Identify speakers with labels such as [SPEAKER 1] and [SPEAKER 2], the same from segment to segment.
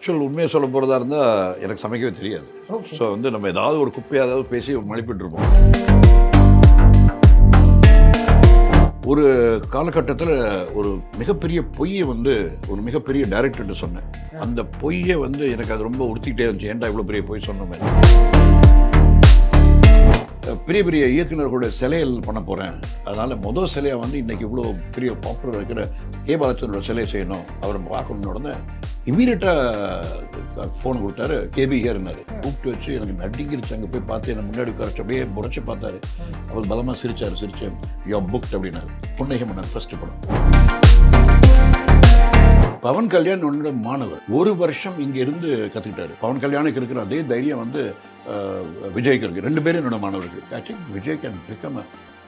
[SPEAKER 1] Actual உண்மையை சொல்ல போகிறதா இருந்தால் எனக்கு சமைக்கவே தெரியாது. ஸோ வந்து நம்ம ஏதாவது ஒரு குப்பையை ஏதாவது பேசி மலிப்பிட்டுருப்போம் ஒரு காலகட்டத்தில் ஒரு மிகப்பெரிய பொய்யை வந்து ஒரு மிகப்பெரிய டைரக்டர்கிட்ட சொன்னேன். அந்த பொய்யை வந்து எனக்கு அது ரொம்ப உறுத்திக்கிட்டே இருந்துச்சு. ஏன்டா இவ்வளோ பெரிய பொய் சொன்னோமே பெரிய பெரிய இயக்குநர்களுடைய சிலைகள் பண்ண போகிறேன் அதனால் முதல் சிலையை வந்து இன்னைக்கு இவ்வளோ பெரிய பாப்புலர் இருக்கிற கே பாலச்சந்திரோட சிலையை செய்யணும். அவரை பார்க்கணுன்னு உடனே இமீடியட்டாக ஃபோன் கொடுத்தாரு. கேபி ஹேர்னாரு கூப்பிட்டு வச்சு எனக்கு நடிங்கிருச்சு அங்கே போய் பார்த்து என்னை முன்னாடி உட்காரச்சு அப்படியே முறைச்சி பார்த்தாரு. அவர் பலமாக சிரித்தார் சிரித்தேன் யோ புக்ட் அப்படின்னாரு. புன்னகை மன்னன் ஃபஸ்ட்டு படம். பவன் கல்யாண் உன்னோட மாணவர். ஒரு வருஷம் இங்க இருந்து கத்துக்கிட்டாரு. பவன் கல்யாணுக்கு இருக்கிற அதே தைரியம் வந்து விஜய்க்கு இருக்கு. ரெண்டு பேரும் என்னோட மாணவர்கள். I think Vijay can become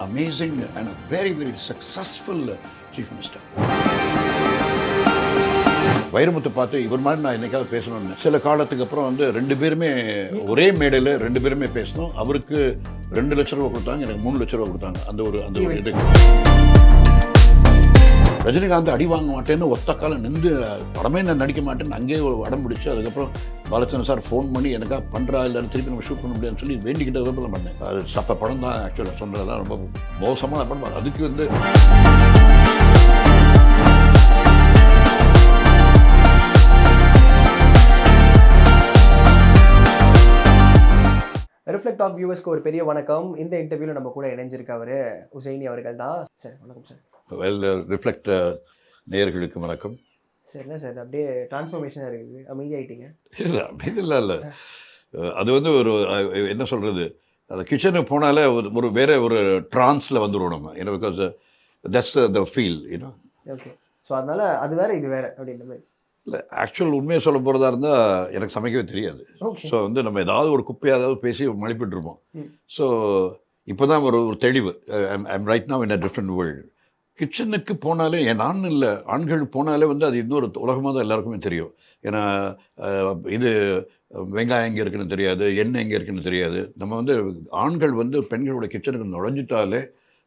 [SPEAKER 1] amazing and very very successful chief minister Vairamuthu பார்த்து இவர் மாதிரி நான் என்னைக்காவது பேசணும்னு. சில காலத்துக்கு அப்புறம் வந்து ரெண்டு பேருமே ஒரே மேடையில் ரெண்டு பேருமே பேசணும். அவருக்கு ரெண்டு லட்ச ரூபா கொடுத்தாங்க எனக்கு மூணு லட்ச ரூபா கொடுத்தாங்க. அந்த ஒரு அந்த ஒரு இது ரஜினிகாந்த் அடி வாங்க மாட்டேன்னு ஒத்த காலம் நின்று படமே நான் நடிக்க மாட்டேன்னு அங்கேயே ஒரு அடம் பிடிச்சி அதுக்கப்புறம் பாலச்சந்திரன் சார் ஃபோன் பண்ணி எனக்கா பண்ணுறா இல்லை திருப்பி நம்ம ஷூட் பண்ண முடியாதுன்னு சொல்லி வேண்டிக்கிட்ட விருப்பம் பண்ணேன். அது சப்ப படம் தான் ஆக்சுவலாக சொன்னதெல்லாம் ரொம்ப மோசமான படம். அதுக்கு வந்து
[SPEAKER 2] ரிஃப்ளெக்ட் ஆஃப் வியூவர்ஸ்க்கு ஒரு பெரிய வணக்கம். இந்த இன்டர்வியூல நம்ம கூட இணைஞ்சிருக்கவர் உசைனி அவர்கள் தான். சார் வணக்கம் சார்.
[SPEAKER 1] வெல் ரிஃப்ளெக்ட் நேயர்களுக்கு வணக்கம்.
[SPEAKER 2] சார் என்ன சார்? அப்படியே டிரான்ஸ்ஃபர்மேஷனாக இருக்குது. அமைதியாயிட்டீங்க
[SPEAKER 1] இல்லை அப்படி இல்லை இல்லை. அது வந்து ஒரு என்ன சொல்கிறது அந்த கிச்சனுக்கு போனாலே ஒரு ஒரு வேற ஒரு ட்ரான்ஸில் வந்துடும் நம்ம. ஏன்னா because that's the feel you know
[SPEAKER 2] okay so அதனால அது வேற இது வேற அப்படின்ற மாதிரி.
[SPEAKER 1] இல்லை ஆக்சுவல் உண்மையை சொல்ல போகிறதா இருந்தால் எனக்கு சமைக்கவே தெரியாது. ஸோ வந்து நம்ம ஏதாவது ஒரு குப்பையை ஏதாவது பேசி மலிப்பிட்டுருப்போம்.
[SPEAKER 2] ம்.
[SPEAKER 1] ஸோ இப்போ தான் ஒரு ஒரு தெளிவு. I'm right now in a different world கிச்சனுக்கு போனாலே என் ஆண் இல்லை ஆண்கள் போனாலே வந்து அது இன்னொரு உலகமாக தான் எல்லாருக்குமே தெரியும். ஏன்னா இது வெங்காயம் எங்கே இருக்குன்னு தெரியாது எண்ணெய் எங்கே இருக்குன்னு தெரியாது. நம்ம வந்து ஆண்கள் வந்து பெண்களோட கிச்சனுக்கு நுழைஞ்சிட்டாலே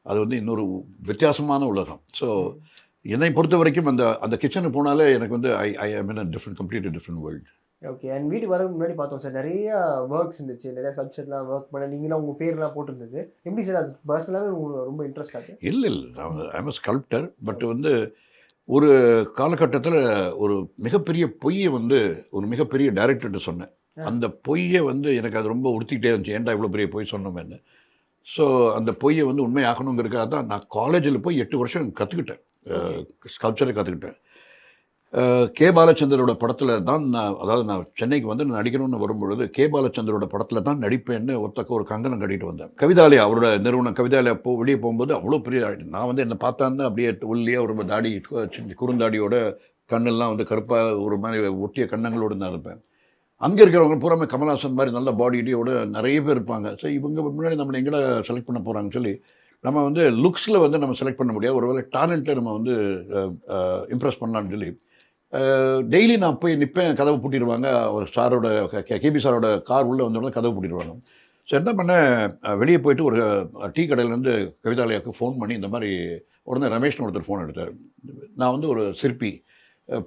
[SPEAKER 1] அது வந்து இன்னொரு வித்தியாசமான உலகம். ஸோ என்னை பொறுத்த வரைக்கும் அந்த அந்த கிச்சனுக்கு போனாலே எனக்கு வந்து I I mean different complete different world
[SPEAKER 2] okay and வீட்டுக்கு வர முன்னாடி பார்த்தோம் சார் நிறைய ஒர்க்ஸ் இருந்துச்சு. நிறைய சப்ஜெக்ட்லாம் ஒர்க் பண்ண நீங்களாம் உங்கள் பேர்லாம் போட்டிருந்தது. எப்படி சார் அது? பர்சனலாகவே உங்களுக்கு ரொம்ப இன்ட்ரெஸ்ட் ஆகுது
[SPEAKER 1] இல்லை இல்லை. நான் ஐம் அ ஸ்கல்ப்டர் பட் வந்து ஒரு காலகட்டத்தில் ஒரு மிகப்பெரிய பொய்யை வந்து ஒரு மிகப்பெரிய டைரக்டர்கிட்ட சொன்னேன். அந்த பொய்யை வந்து எனக்கு அது ரொம்ப உறுத்திக்கிட்டே இருந்துச்சு. ஏன்டா இவ்வளோ பெரிய பொய் சொன்னோமேன்னு. ஸோ அந்த பொய்யை வந்து உண்மையாக்கணுங்கிறதுக்காக தான் நான் காலேஜில் போய் எட்டு வருஷம் கற்றுக்கிட்டேன் ஸ்கல்ப்சரை கற்றுக்கிட்டேன் கே பாலச்சந்தரோட படத்தில் தான் நான் அதாவது நான் சென்னைக்கு வந்து நான் நடிக்கணும்னு வரும்பொழுது கே பாலச்சந்தரோட படத்தில் தான் நடிப்பேன்னு ஒருத்தக்க ஒரு கங்கணம் கட்டிட்டு வந்தேன். கவிதாலயா அவரோட நிறுவனம் கவிதாலயா போ வெளியே போகும்போது அவ்வளோ பெரிய நான் வந்து என்னை பார்த்தாந்து அப்படியே ஒல்லியாக ஒரு தாடி குறுந்தாடியோட கண்ணெல்லாம் வந்து கருப்பாக ஒரு மாதிரி ஒட்டிய கண்ணங்களோடு நான் இருப்பேன். அங்கே இருக்கிறவங்க பூராமே கமல்ஹாசன் மாதிரி நல்ல பாடியோட நிறைய பேர் இருப்பாங்க. ஸோ இவங்க முன்னாடி நம்மளை எங்கடா செலக்ட் பண்ண போகிறாங்கன்னு சொல்லி நம்ம வந்து லுக்ஸில் வந்து நம்ம செலக்ட் பண்ண முடியாது. ஒருவேளை டேலண்ட்டில் நம்ம வந்து இம்ப்ரெஸ் பண்ணலான்னு சொல்லி டெய்லி நான் போய் நிற்பேன் கதவு பூட்டிடுவாங்க. ஒரு சாரோட கேபி சாரோட கார் உள்ளே வந்தோடனே கதவு பூட்டிடுவாங்க. ஸோ என்ன பண்ணேன் வெளியே போயிட்டு ஒரு டீ கடையிலேருந்து கவிதாலயாவுக்கு ஃபோன் பண்ணி இந்த மாதிரி உடனே ரமேஷ்னு ஒருத்தர் ஃபோன் எடுத்தார். நான் வந்து ஒரு சிற்பி.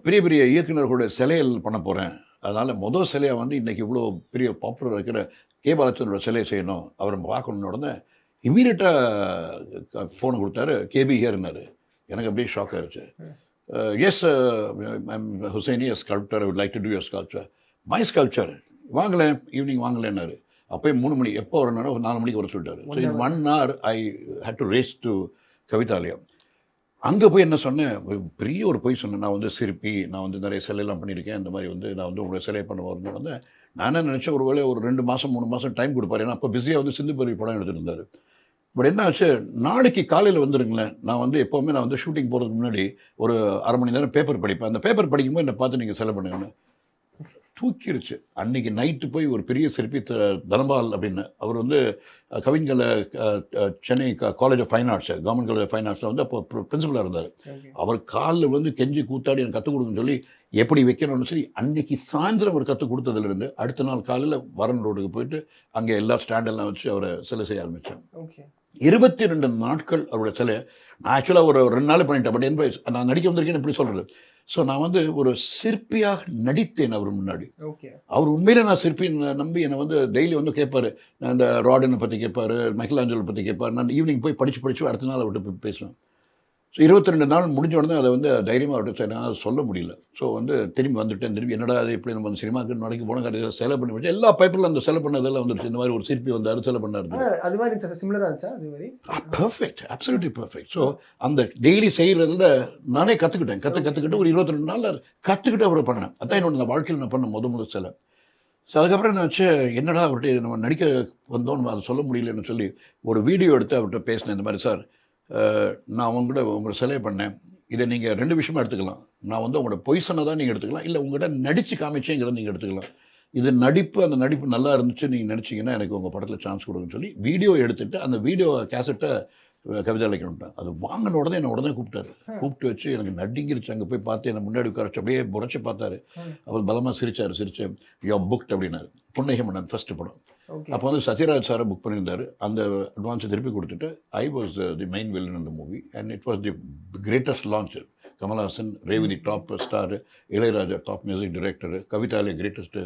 [SPEAKER 1] பெரிய பெரிய இயக்குனர்களுடைய சிலைகள் பண்ண போகிறேன் அதனால் மொதல் சிலையை வந்து இன்றைக்கி இவ்வளோ பெரிய பாப்புலர் இருக்கிற கே. பாலச்சந்திரோட சிலையை செய்யணும். அவரை பார்க்கணுன்னு உடனே இம்மீடியட்டாக ஃபோன் கொடுத்தாரு. கேபி ஹியர்னாரு எனக்கு அப்படியே ஷாக் ஆயிருச்சு. S Hussaini sculptor would like to do your sculpture my sculpture வாங்கலேன். Evening வாங்கலேன்னாரு. அப்போயே மூணு மணி எப்போ வரணும்னா ஒரு நாலு மணிக்கு வர சொல்லிட்டாரு. So in one hour I had to race to Kavithalayam அங்கே போய் என்ன சொன்னேன்? பெரிய ஒரு பொய் சொன்னேன். நான் வந்து சிற்பி நான் வந்து நிறைய சிலையெல்லாம் பண்ணியிருக்கேன். இந்த மாதிரி வந்து நான் வந்து உங்களை சிலை பண்ண வரணும் வந்து நான் என்ன நினச்சேன்? ஒரு வேளை ஒரு ரெண்டு மாதம் மூணு மாதம் டைம் கொடுப்பாரு. ஏன்னா அப்போ பிஸியாக வந்து சிந்து பருவி படம் எடுத்துட்டு இருந்தாரு. பட் என்ன ஆச்சு? நாளைக்கு காலையில் வந்துருங்களேன். நான் வந்து எப்போவுமே நான் வந்து ஷூட்டிங் போகிறதுக்கு முன்னாடி ஒரு அரை மணி நேரம் பேப்பர் படிப்பேன். அந்த பேப்பர் படிக்கும்போது என்னை பார்த்து நீங்கள் செலவு பண்ணுங்கன்னு. தூக்கிருச்சு அன்னைக்கு நைட்டு போய் ஒரு பெரிய சிற்பி த- தனபால் அப்படின்னு அவர் வந்து அஹ், Chennai college of fine arts government college of fine ஆர்ட்ஸில் வந்து அப்போ பிரின்சிபலாக இருந்தார். அவர் காலில் வந்து கெஞ்சி கூத்தாடி எனக்கு கற்றுக் கொடுக்குன்னு சொல்லி எப்படி வைக்கணும்னு சொல்லி அன்னைக்கு சாயந்தரம் அவர் கற்றுக் கொடுத்ததுலேருந்து அடுத்த நாள் காலையில் வரன் ரோடுக்கு போயிட்டு அங்கே எல்லா ஸ்டாண்டெல்லாம் வச்சு அவரை சிலை செய்ய ஆரம்பித்தேன்
[SPEAKER 2] ஓகே.
[SPEAKER 1] இருபத்தி ரெண்டு நாட்கள் அவரோட சிலை. நான் ஆக்சுவலாக ஒரு ரெண்டு நாள் பண்ணிட்டேன். பட் என் நான் நடிக்க வந்திருக்கேன்னு எப்படி சொல்கிறது ஸோ நான் வந்து ஒரு சிற்பியாக நடித்தேன் அவர் முன்னாடி.
[SPEAKER 2] ஓகே
[SPEAKER 1] அவர் உண்மையிலே நான் சிற்பின்னு நம்பி என்னை வந்து டெய்லி வந்து கேட்பாரு. நான் இந்த ராடனை பற்றி கேட்பாரு மைக்கேல் ஆஞ்சலோ பற்றி கேட்பாரு. நான் ஈவினிங் போய் படித்து படித்து அடுத்த நாள் அவர்கிட்ட பேசுவேன். ஸோ இருபத்தி ரெண்டு நாள் முடிஞ்ச உடனே அதை வந்து தைரியமாக சரி நான் சொல்ல முடியல. ஸோ வந்து திரும்பி வந்துட்டேன். திரும்பி என்னடா அது இப்படி நம்ம சினிமாக்கு நடக்கி போன கடையில் செலவு பண்ணி வச்சு எல்லா பேப்பரில் அந்த செலவு பண்ணதெல்லாம் வந்துருச்சு. இந்த மாதிரி ஒரு சிற்பி வந்தார் செலவு பண்ணாரு.
[SPEAKER 2] அது மாதிரி இருந்துச்சா? சிமிலரா இருந்துச்சா அது மாதிரி?
[SPEAKER 1] பர்ஃபெக்ட் அப்சல்யூட்லி பர்ஃபெக்ட் ஸோ அந்த டெய்லி செய்கிறதுல நானே கற்றுக்கிட்டேன் கற்று கற்றுக்கிட்டு ஒரு இருபத்தி ரெண்டு நாளில் கற்றுக்கிட்டு அவரை பண்ணேன். அதான் என்னோட வாழ்க்கையில் நான் பண்ண முத முத சிலை. ஸோ அதுக்கப்புறம் நான் வச்சு என்னடா அவர்கிட்ட நம்ம நடிக்க வந்தோம் நம்ம அதை சொல்ல முடியலன்னு சொல்லி ஒரு வீடியோ எடுத்து அவர்கிட்ட பேசினேன். இந்த மாதிரி சார் நான் உங்கள்கிட்ட உங்களை சிலை பண்ணேன். இதை நீங்கள் ரெண்டு விஷயமா எடுத்துக்கலாம். நான் வந்து உங்களோட பொய்சனை தான் நீங்கள் எடுத்துக்கலாம். இல்லை உங்கள்கிட்ட நடித்து காமிச்சேங்கிறத நீங்கள் எடுத்துக்கலாம். இது நடிப்பு அந்த நடிப்பு நல்லா இருந்துச்சு நீங்கள் நினச்சிங்கன்னா எனக்கு உங்கள் படத்தில் சான்ஸ் கொடுங்கன்னு சொல்லி வீடியோ எடுத்துட்டு அந்த வீடியோ கேசட்டை கவிதாலைக்கு வந்துட்டேன். அது வாங்கின உடனே என்னை உடனே கூப்பிட்டாரு. கூப்பிட்டு வச்சு எனக்கு நடுங்கிருச்சு. அங்கே போய் பார்த்து என்னை முன்னாடி உட்கார வச்சு அப்படியே முறைச்சி பார்த்தாரு. அவர் பலமாக சிரிச்சார் சிரிச்சு யோ புக்ட் அப்படின்னாரு. புன்னகை மன்னன் ஃபஸ்ட்டு படம். அப்போ வந்து சத்யராஜ் சாரை புக் பண்ணியிருந்தாரு. அந்த அட்வான்ஸை திருப்பி கொடுத்துட்டு I was the main villain இந்த movie and it was the greatest launch Kamal Haasan Revathi top star Ilaiyaraaja top music director Kavithalaya greatest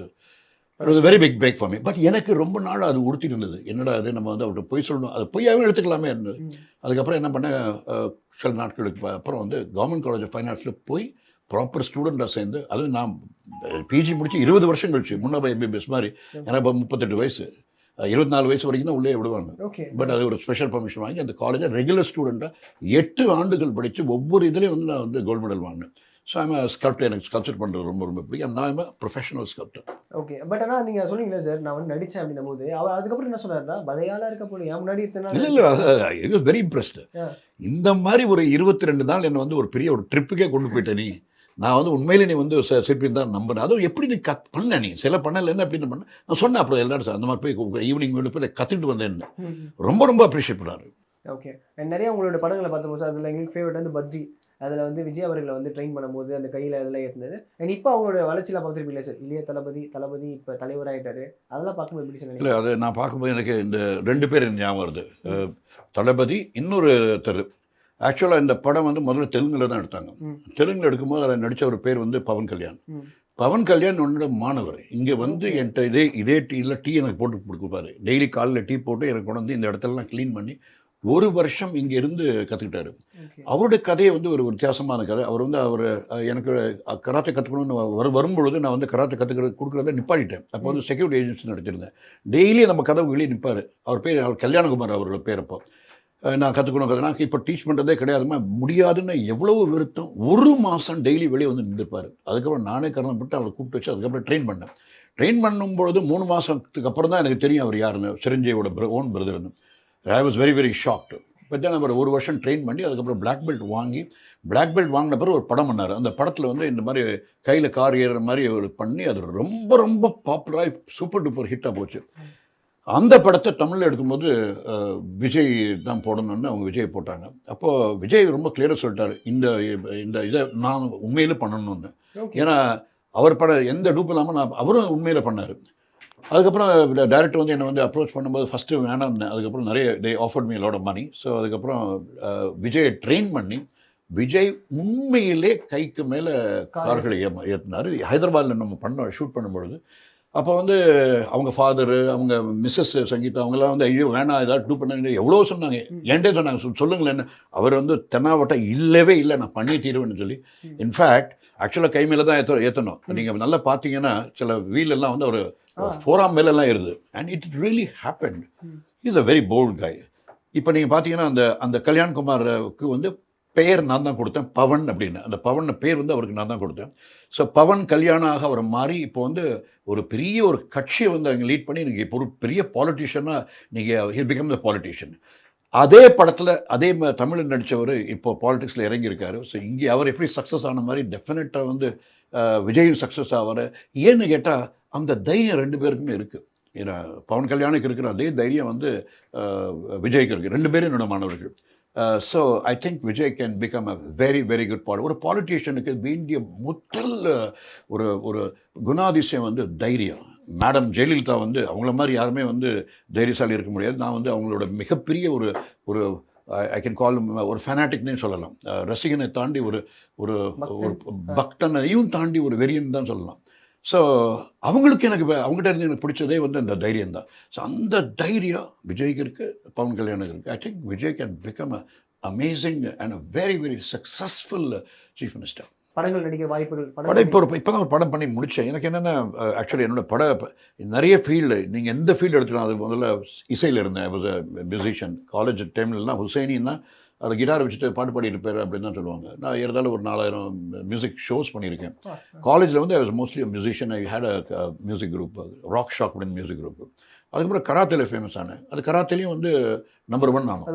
[SPEAKER 1] it was very big break for me but எனக்கு ரொம்ப நாள் அது இருந்தது. என்னடா அது நம்ம வந்து அவர்கிட்ட பொய் சொல்லணும். அது பொய்யாவே எடுத்துக்கலாமே இருந்தது. அதுக்கப்புறம் என்ன பண்ணேன்? அஹ், சில நாட்களுக்கு அப்புறம் வந்து கவர்மெண்ட் காலேஜ் ஆஃப் ஃபைனான்ஸில் போய் ப்ராப்பர் ஸ்டூடெண்ட்டாக சேர்ந்து அதுவும் நான் பிஜி முடிச்சு இருபது வருஷம் கழிச்சு முன்னே எம்பிபிஎஸ் மாதிரி எனக்கு இப்போ முப்பத்தெட்டு வயசு. இருபத்தி நாலு வயசு வரைக்கும் தான் உள்ளே விடுவாங்க.
[SPEAKER 2] ஓகே.
[SPEAKER 1] பட் அது ஒரு ஸ்பெஷல் பர்மிஷன் வாங்கி அந்த காலேஜில் ரெகுலர் ஸ்டூடெண்ட்டாக எட்டு ஆண்டுகள் படித்து ஒவ்வொரு இதுலேயும் வந்து நான் வந்து கோல்டு மெடல் வாங்கினேன். ஸோ ஐம் ஸ்கல்ப்டர் எனக்கு ஸ்கல்ப்சர் பண்ணுறது ரொம்ப ரொம்ப பிடிக்கும். நான் ப்ரொஃபஷனல் ஸ்கல்ப்டர்
[SPEAKER 2] ஓகே. பட் ஆனா நீங்க சொன்னீங்களே சார் நான் வந்து நடிச்சேன் அப்படின்னும் போது அவர் அதுக்கப்புறம் என்ன சொன்னாருன்னா பதையாளா இருக்க என் முன்னாடி
[SPEAKER 1] இல்லை இல்லை இட் வாஸ் வெரி இம்ப்ரெஸ்டு. இந்த மாதிரி ஒரு இருபத்தி ரெண்டு நாள் என்னை வந்து ஒரு பெரிய ஒரு ட்ரிப்புக்கே கொண்டு போயிட்ட நீ. நான் வந்து உண்மையிலே நீ வந்து சிற்பின்னு தான் நம்பினேன் அதுவும் எப்படி நீ கத் பண்ண நீ? சில பண்ணல என்ன அப்படின்னு பண்ண? நான் சொன்னேன் அப்புறம் எல்லாரும் சார் அந்த மாதிரி போய் ஈவினிங் வீடு போய் கற்றுட்டு
[SPEAKER 2] ம்.
[SPEAKER 1] ரொம்ப ரொம்ப அப்ரிஷியேட் பண்ணாரு.
[SPEAKER 2] ஓகே நிறைய உங்களோட படங்களை பார்த்தபோது அதில் எங்களுக்கு ஃபேவரட் வந்து பத்ரி. அதில் வந்து விஜய் அவர்களை வந்து ட்ரெயின் பண்ணும்போது அந்த கையில் அதெல்லாம் ஏற்றுனது அண்ட் இப்போ அவங்களோட வளர்ச்சியில் பார்த்துருப்பீங்களா சார் இளைய தளபதி தளபதி இப்போ தலைவராயிட்டாரு அதெல்லாம் பார்க்கும்போது எப்படி சார்
[SPEAKER 1] இல்லை அது நான் பார்க்கும்போது எனக்கு இந்த ரெண்டு பேர் ஞாபகம் வருது. தளபதி இன்னொரு தெரு ஆக்சுவலாக இந்த படம் வந்து முதல்ல தெலுங்கில் தான் எடுத்தாங்க. தெலுங்கில் எடுக்கும்போது அதில் நடித்த ஒரு பேர் வந்து பவன் கல்யாண். பவன் கல்யாண் உன்னோட மாணவர். இங்கே வந்து. என்கிட்ட இதே இதே டீயில் டீ எனக்கு போட்டு கொடுப்பாரு. டெய்லி காலையில் டீ போட்டு எனக்கு கொண்டு வந்து இந்த இடத்தெல்லாம் க்ளீன் பண்ணி ஒரு வருஷம் இங்கே இருந்து கற்றுக்கிட்டாரு அவருடைய கதையை வந்து ஒரு வித்தியாசமான கதை. அவர் வந்து அவர் எனக்கு கராத்தே கற்றுக்கணும்னு வரும் வரும்பொழுது நான் வந்து கராத்தே கற்றுக்கிறது கொடுக்குறத நிப்பாட்டிட்டேன். அப்போ வந்து செக்யூரிட்டி ஏஜென்சி நடத்திருந்தேன் டெய்லி நம்ம கதவு வெளியே நிற்பார் அவர் பேர் அவர் கல்யாணகுமார் அவரோட பேர் அப்போ. அஹ், நான் கற்றுக்கணும் நான் இப்போ டீச் பண்ணுறதே கிடையாதுமா முடியாதுன்னு எவ்வளவு விருத்தம் ஒரு மாதம் டெய்லி வெளியே வந்து நின்றுப்பார். அதுக்கப்புறம் நானே கரணம் பட்டு அவளை கூப்பிட்டு வச்சு அதுக்கப்புறம் ட்ரெயின் பண்ணேன். ட்ரெயின் பண்ணும்பொழுது மூணு மாதத்துக்கு அப்புறம் தான் எனக்கு தெரியும் அவர் யாருன்னு. சிரஞ்சீவோட own பிரதர்னு I was very very shocked but தான் அவர் ஒரு வருஷம் ட்ரெயின் பண்ணி அதுக்கப்புறம் பிளாக் பெல்ட் வாங்கி பிளாக் பெல்ட் வாங்கின பிறகு ஒரு படம் பண்ணார். அந்த படத்தில் வந்து இந்த மாதிரி கையில் கார் ஏறுற மாதிரி ஒரு பண்ணி அது ரொம்ப ரொம்ப பாப்புலராக சூப்பர் டூப்பர் ஹிட்டாக போச்சு. அந்த படத்தை தமிழில் எடுக்கும்போது விஜய் தான் போடணும்னு அவங்க விஜய் போட்டாங்க. அப்போது விஜய் ரொம்ப கிளியராக சொல்லிட்டாரு இந்த இந்த இதை நான் உண்மையிலே பண்ணணும்னு. ஏன்னா அவர் படம் எந்த டூப் இல்லாமல் நான் அவரும் உண்மையில் பண்ணார். அதுக்கப்புறம் டேரக்டர் வந்து என்னை வந்து அப்ரோச் பண்ணும்போது ஃபஸ்ட்டு வேணாம்னேன் அதுக்கப்புறம் நிறைய they offered me lot money so அதுக்கப்புறம் விஜயை ட்ரெயின் பண்ணி விஜய் உண்மையிலே கைக்கு மேலே
[SPEAKER 2] கார்
[SPEAKER 1] கார்களை ஏமா ஏற்றினார் ஹைதராபாத்தில் நம்ம பண்ண ஷூட் பண்ணும்பொழுது. அப்போ வந்து அவங்க ஃபாதரு அவங்க மிஸ்ஸஸ் சங்கீதா அவங்கெல்லாம் வந்து ஐயோ வேணாம் ஏதாவது டூ பண்ண எவ்வளோ சொன்னாங்க. என்கிட்ட சொன்னாங்க "சொல்- சொல்லுங்களேன் அவர் வந்து தென்னாவட்டை இல்லவே இல்லை நான் பண்ணி தீருவேன்னு சொல்லி. இன்ஃபேக்ட் ஆக்சுவலாக கை மேலே தான் ஏற்ற ஏற்றணும். நீங்கள் நல்லா பார்த்தீங்கன்னா சில வீல் எல்லாம் வந்து ஒரு
[SPEAKER 2] ஆ.
[SPEAKER 1] ஃபோராம் மேலெல்லாம் இருது and it really happen. Is a very bold guy இப்போ நீங்கள் பார்த்தீங்கன்னா அந்த அந்த கல்யாண்குமாருக்கு வந்து பெயர் நான் தான் கொடுத்தேன் பவன் அப்படின்னு. அந்த பவன் பேர் வந்து அவருக்கு நான் தான் கொடுத்தேன். ஸோ பவன் கல்யாணாக அவர் மாறி இப்போ வந்து ஒரு பெரிய ஒரு கட்சியை வந்து அங்கே லீட் பண்ணி நீங்கள் இப்போ ஒரு பெரிய பாலிட்டிஷியனாக நீங்கள் ஹில் பிகம் த பாலிட்டிஷியன் அதே படத்தில் அதே ம- தமிழில் நடித்தவர் இப்போ பாலிடிக்ஸில் இறங்கியிருக்காரு. ஸோ இங்கே அவர் எப்படி சக்ஸஸ் ஆன மாதிரி டெஃபினட்டாக வந்து விஜயும் சக்ஸஸ் ஆவார்? ஏன்னு கேட்டால் அந்த தைரியம் ரெண்டு பேருக்குமே இருக்குது ஏன்னா பவன் கல்யாணுக்கு இருக்கிற அதே தைரியம் வந்து விஜய்க்கு இருக்குது ரெண்டு பேரும் என்னோட மாணவர்கள். So I think Vijay can become a very very good pol ஒரு பாலிட்டிஷியனுக்கு வேண்டிய முதல் அஹ், ஒரு ஒரு குணாதிசயம் வந்து தைரியம். மேடம் ஜெயலலிதா வந்து அவங்கள மாதிரி யாருமே வந்து தைரியசாலி இருக்க முடியாது. நான் வந்து அவங்களோட மிகப்பெரிய ஒரு ஒரு ஐ கேன் கால் ஒரு ஃபெனாட்டிக்னே சொல்லலாம். அஹ் ரசிகனை தாண்டி ஒரு ஒரு ஒரு
[SPEAKER 2] பக்தன்.
[SPEAKER 1] பக்தனையும் தாண்டி ஒரு வெறியன் தான் சொல்லலாம். ஸோ அவங்களுக்கு எனக்கு அவங்ககிட்ட இருந்து எனக்கு பிடிச்சதே வந்து அந்த தைரியம் தான். ஸோ அந்த தைரியம் விஜய்க்கு இருக்குது பவன் கல்யாணுக்கு இருக்குது I think Vijay can become a amazing and a very very successful chief minister
[SPEAKER 2] படங்கள் நடிக்க வாய்ப்புகள்
[SPEAKER 1] படம் இப்போ தான் ஒரு படம் பண்ணி முடித்தேன் எனக்கு என்னென்னா ஆக்சுவலி என்னோட பட நிறைய ஃபீல்டு நீங்கள் எந்த ஃபீல்டு எடுத்துக்கலாம் அது முதல்ல இசையில் இருந்தேன். மியூசிஷியன் காலேஜ் டைம்லலாம் ஹுசைனின்னா அது கிட்டார் வச்சுட்டு பாட்டு பாடி இருப்பார் அப்படின்னு தான் சொல்லுவாங்க. நான் இருந்தாலும் ஒரு நாலாயிரம் மியூசிக் ஷோஸ் பண்ணியிருக்கேன். காலேஜில் வந்து I was mostly musician I had a music group rock shock அப்படின்னு மியூசிக் குரூப் அதுக்கப்புறம் கராத்தேல ஃபேமஸ் ஆனேன். அது கராத்தேலையும் வந்து நம்பர் ஒன் ஆனோம்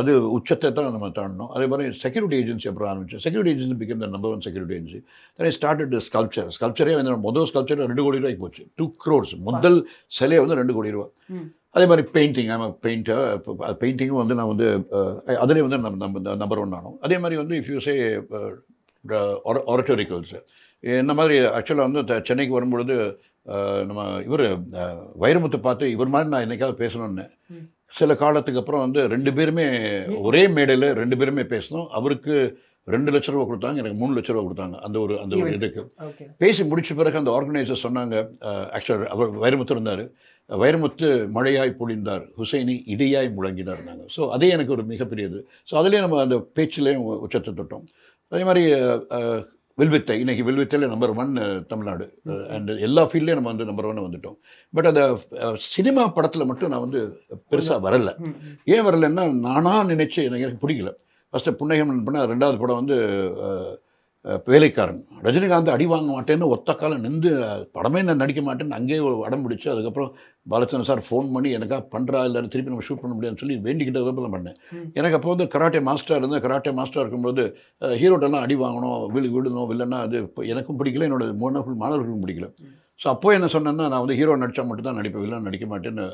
[SPEAKER 2] அது
[SPEAKER 1] உச்சத்தை தான் நம்ம தாண்டணும் அதே மாதிரி செக்யூரிட்டி ஏஜென்சி அப்புறம் ஆரம்பிச்சேன். Security agency become the number one security agency then started sculpture ஸ்கல்ப்சரே வந்து முதல் ஸ்கல்ப்சர் ரெண்டு கோடி ரூபாய்க்கு போச்சு. டூ க்ரோர்ஸ் முதல் சிலையை வந்து ரெண்டு கோடி ரூபா. அதே மாதிரி பெயிண்டிங் ஆமா பெயிண்டர் பெயிண்டிங்கும் வந்து நான் வந்து அதுலேயும் வந்து நம்ம நம்ம நம்பர் ஒன் ஆனோம். அதே மாதிரி வந்து இஃப் யூ சே ஆரட்டோரிக்கல்ஸ் இந்த மாதிரி ஆக்சுவலாக வந்து சென்னைக்கு வரும்பொழுது நம்ம இவர் வைரமுத்து பார்த்து இவர் மாதிரி நான் என்னைக்காவது பேசணும்னு. சில காலத்துக்கு அப்புறம் வந்து ரெண்டு பேருமே ஒரே மேடையில் ரெண்டு பேருமே பேசணும். அவருக்கு ரெண்டு லட்ச ரூபா கொடுத்தாங்க எனக்கு மூணு லட்ச ரூபா கொடுத்தாங்க. அந்த ஒரு அந்த ஒரு. இதுக்கு. பேசி முடிச்ச பிறகு அந்த ஆர்கனைசர் சொன்னாங்க ஆக்சுவல் அவர் வைரமுத்து இருந்தார். வைரமுத்து மழையாய் பொழிந்தார் ஹுசைனி இடியாய் முழங்கினார்னாங்க ஸோ அதே எனக்கு ஒரு மிகப்பெரியது. ஸோ அதுலேயே நம்ம அந்த பேச்சிலையும் உச்சத்தை தொட்டோம் அதே மாதிரி வில்வித்தை இன்னைக்கு வில்வித்தையில் நம்பர் ஒன் தமிழ்நாடு. அண்ட் எல்லா ஃபீல்ட்லேயும் நம்ம வந்து நம்பர் ஒன் வந்துட்டோம். பட் அந்த சினிமா படத்தில் மட்டும் நான் வந்து பெருசாக வரல.
[SPEAKER 2] ஏன்
[SPEAKER 1] வரலன்னா நானாக நினைச்சு எனக்கு எனக்கு பிடிக்கல. ஃபஸ்ட்டு புன்னகம் பண்ண ரெண்டாவது படம் வந்து வேலைக்காரன் ரஜினிகாந்த் அடி வாங்க மாட்டேன்னு ஒத்த காலம் நின்று படமே நான் நடிக்க மாட்டேன்னு அங்கேயே ஒரு அடம் பிடிச்சி அதுக்கப்புறம் பாலச்சந்திரன் சார் ஃபோன் பண்ணி எனக்கா பண்ணுறா இல்லை திருப்பி நம்ம ஷூட் பண்ண முடியாதுன்னு சொல்லி வேண்டிக்கிட்டதுக்கப்புறம் பண்ணேன்
[SPEAKER 2] ம்.
[SPEAKER 1] எனக்கு அப்போ வந்து கராட்டே மாஸ்டர் இருந்தேன் கராட்டே மாஸ்டர் இருக்கும்போது ஹீரோட்டெல்லாம் அடி வாங்கணும் விழு விடணும் இல்லைன்னா அது இப்போ எனக்கும் பிடிக்கல என்னோட மாணவர்கள் மாணவர்களுக்கும் பிடிக்கல. ஸோ அப்போ என்ன சொன்னேன்னா நான் வந்து ஹீரோ நடித்தா மட்டும் தான் நடிப்பேன் வில்லன் நடிக்க மாட்டேன்னு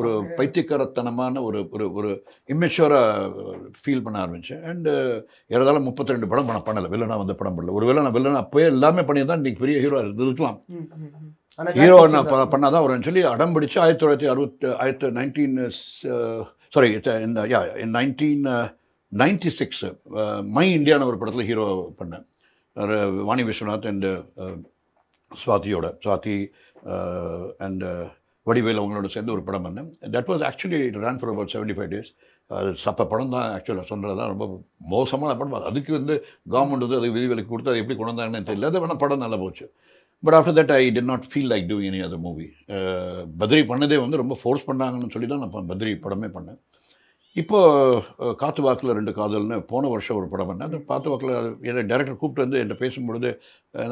[SPEAKER 1] ஒரு. பைத்தியக்காரத்தனமான ஒரு ஒரு ஒரு இம்மெச்சூராக ஃபீல் பண்ண ஆரம்பித்தேன் அண்டு ஏறதாலும் முப்பத்தி ரெண்டு படம் பண்ண பண்ணலை. வில்லனா வந்து படம் பண்ணல. ஒரு வேளை நான் வில்லன் அப்போயே எல்லாமே பண்ணியிருந்தா இன்றைக்கி பெரிய ஹீரோ இருக்கலாம். ஹீரோ நான்
[SPEAKER 2] தான்.
[SPEAKER 1] பண்ணாதான் வரும்னு சொல்லி அடம் பிடிச்சு ஆயிரத்தி தொள்ளாயிரத்தி அறுபத்தி ஆயிரத்தி nineteen sorry yeah nineteen ninety six my இந்தியான்னு ஒரு படத்தில் ஹீரோ பண்ணேன். வாணி விஸ்வநாத் அண்ட் சுவாதியோட சுவாதி அண்ட் வடிவேல் அவங்களோட சேர்ந்து ஒரு படம் பண்ணேன். That was actually it ran for about seventy five days அது சப்ப படம் தான் ஆக்சுவலாக சொல்கிறது தான் ரொம்ப மோசமான படம். அதுக்கு வந்து கவர்மெண்ட் வந்து அது விதிவிலக்கு கொடுத்து அதை எப்படி கொண்டு வந்தாங்கன்னு தெரியல. அது வேணால் படம் நல்லா போச்சு. But after that I did not feel like do any other movie Badri பண்ணதே வந்து ரொம்ப ஃபோர்ஸ் பண்ணாங்கன்னு சொல்லி தான் நான் பத்ரி படமே பண்ணேன். இப்போ காத்து வாக்கில் ரெண்டு காதல்னு போன வருஷம் ஒரு படம் பண்ணேன் அந்த காத்து வாக்கில் என்னை டேரக்டர் கூப்பிட்டு வந்து என்கிட்ட பேசும்பொழுது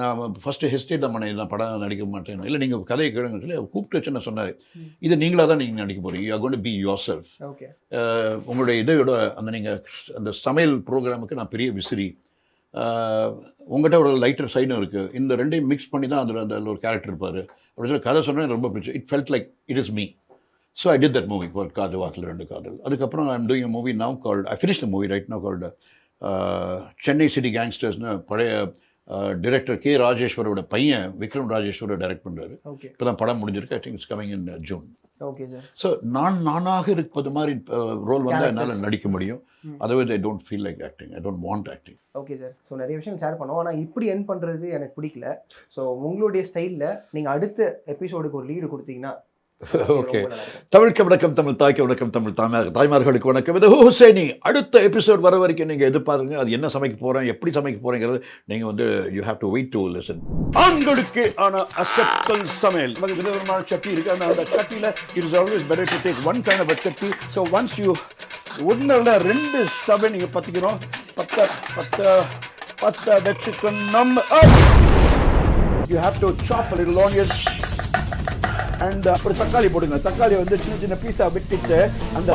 [SPEAKER 1] நான் ஃபஸ்ட்டு ஹெஸ்டேட் தான் பண்ணேன் நான் படம் நடிக்க மாட்டேன் இல்லை நீங்கள் கதையை கேளுங்கன்னு சொல்லி கூப்பிட்டு வச்சு நான் சொன்னார். இது நீங்களாக தான் நீங்கள் நடிக்க போகிறீங்க you gonna be yourself
[SPEAKER 2] okay.
[SPEAKER 1] உங்களுடைய இதையோட அந்த நீங்கள் அந்த சமையல் ப்ரோக்ராமுக்கு நான் பெரிய விசிறி. உங்கள்கிட்ட ஒரு லைட்டர் சைடும் இருக்குது இந்த ரெண்டையும் மிக்ஸ் பண்ணி தான் அதில் அந்த ஒரு கேரக்டர் இருப்பார். அப்படின்னு சொல்லி கதை சொன்னா எனக்கு ரொம்ப பிடிச்சி it felt like it is me so I did that movie for Kaathu Vaakula Rendu Kaadhal. அதுக்கப்புறம் I am doing a movie now called I finish the movie right now called Chennai City கேங்ஸ்டர்ஸ்னு பழைய director K ராஜேஸ்வரோட பையன் Vikram ராஜேஸ்வரோட direct பண்ணுறாரு இப்போ தான் படம் முடிஞ்சிருக்கு. I think it's coming in June
[SPEAKER 2] okay
[SPEAKER 1] so நான் நானாக இருப்பது மாதிரி ரோல் வந்து என்னால். நடிக்க முடியும். Otherwise I don't feel like acting I don't want acting
[SPEAKER 2] okay sir so நிறைய விஷயம் ஷேர் பண்ணோம். ஆனால் இப்படி என் பண்ணுறது எனக்கு பிடிக்கல. ஸோ உங்களுடைய ஸ்டைலில் நீங்கள் அடுத்த எபிசோடுக்கு ஒரு லீடு கொடுத்தீங்கன்னா இருக்கும்.
[SPEAKER 1] தமிழுக்கு வணக்கம் தமிழ் தாய்க்கு வணக்கம் தமிழ் தாய்மார் தாய்மார்களுக்கு வணக்கம். இது ஹுசைனி. அடுத்த எபிசோட் வர வரைக்கும் நீங்கள் எதிர்பாருங்க. அது என்ன சமைக்க போகிறேன் எப்படி சமைக்க போகிறேங்கிறது நீங்கள் வந்து you have to wait to listen ஆண்களுக்கு ஆன அசத்தல் சமையல். நமக்கு விதவிதமான சட்டி இருக்குது அந்த அந்த சட்டியில் it is always better to take one kind of சட்டி. ஸோ ஒன்ஸ் யூ ஒன்றில் ரெண்டு ஸ்டவ்வை நீங்கள் பற்றிக்கணும் பத்த பத்த பத்த வச்சுக்கணும். You have to chop little onions and ஒரு தக்காளி போடுங்க. தக்காளி வந்து சின்ன சின்ன பீஸா வெட்டிட்டு அந்த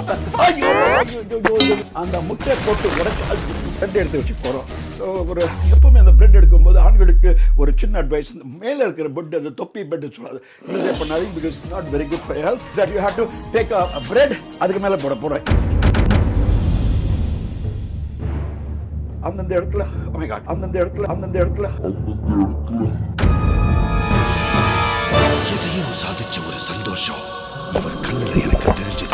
[SPEAKER 1] அந்த முட்டை போட்டு உடச்சு பிரெட் எடுத்து வச்சு போகிறோம் ஸோ ஒரு எப்பவுமே அந்த பிரெட் எடுக்கும்போது ஆண்களுக்கு ஒரு சின்ன அட்வைஸ் இந்த மேலே இருக்கிற பெட் அந்த தொப்பி பெட் சொல்லாது. பண்ணாதீங்க? Because not very good for health that you have to take a bread அதுக்கு மேலே போட போகிறேன் oh அந்தந்த இடத்துல அந்தந்த இடத்துல அந்தந்த இடத்துல. அந்தந்த இடத்துல.
[SPEAKER 3] எதையும் சாதிச்ச ஒரு சந்தோஷம். இவர் கண்ணுல எனக்கு தெரிஞ்சது